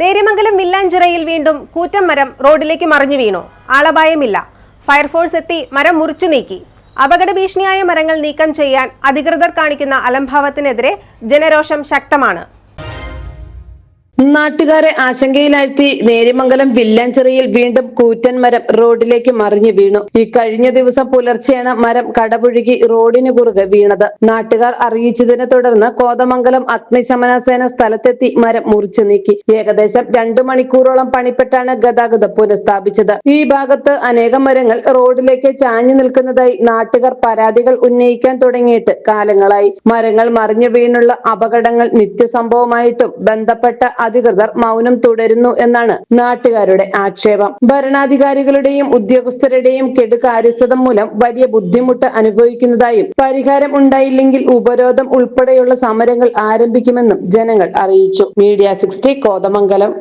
നേര്യമംഗലം വില്ലാഞ്ചിറയിൽ വീണ്ടും കൂറ്റം മരം റോഡിലേക്ക് മറിഞ്ഞു വീണു. ആളപായമില്ല. ഫയർഫോഴ്സ് എത്തി മരം മുറിച്ചു നീക്കി. അപകട ഭീഷണിയായ മരങ്ങൾ നീക്കം ചെയ്യാൻ അധികൃതർ കാണിക്കുന്ന അലംഭാവത്തിനെതിരെ ജനരോഷം ശക്തമാണ്. നാട്ടുകാരെ ആശങ്കയിലാഴ്ത്തി നേര്യമംഗലം വില്ലാഞ്ചെറിയിൽ വീണ്ടും കൂറ്റൻ മരം റോഡിലേക്ക് മറിഞ്ഞു വീണു. ഈ കഴിഞ്ഞ ദിവസം പുലർച്ചെയാണ് മരം കടപുഴുകി റോഡിന് കുറുകെ വീണത്. നാട്ടുകാർ അറിയിച്ചതിനെ തുടർന്ന് കോതമംഗലം അഗ്നിശമന സേന സ്ഥലത്തെത്തി മരം മുറിച്ചു നീക്കി. ഏകദേശം രണ്ടു മണിക്കൂറോളം പണിപ്പെട്ടാണ് ഗതാഗതം പുനഃസ്ഥാപിച്ചത്. ഈ ഭാഗത്ത് അനേകം മരങ്ങൾ റോഡിലേക്ക് ചാഞ്ഞു നിൽക്കുന്നതായി നാട്ടുകാർ പരാതികൾ ഉന്നയിക്കാൻ തുടങ്ങിയിട്ട് കാലങ്ങളായി. മരങ്ങൾ മറിഞ്ഞു വീണുള്ള അപകടങ്ങൾ നിത്യസംഭവമായിട്ടും ബന്ധപ്പെട്ട അധികൃതർ മൗനം തുടരുന്നു എന്നാണ് നാട്ടുകാരുടെ ആക്ഷേപം. ഭരണാധികാരികളുടെയും ഉദ്യോഗസ്ഥരുടെയും കെടുകാര്യസ്ഥത മൂലം വലിയ ബുദ്ധിമുട്ട് അനുഭവിക്കുന്നതായും പരിഹാരം ഉണ്ടായില്ലെങ്കിൽ ഉപരോധം ഉൾപ്പെടെയുള്ള സമരങ്ങൾ ആരംഭിക്കുമെന്നും ജനങ്ങൾ അറിയിച്ചു. Media sixty Kothamangalam.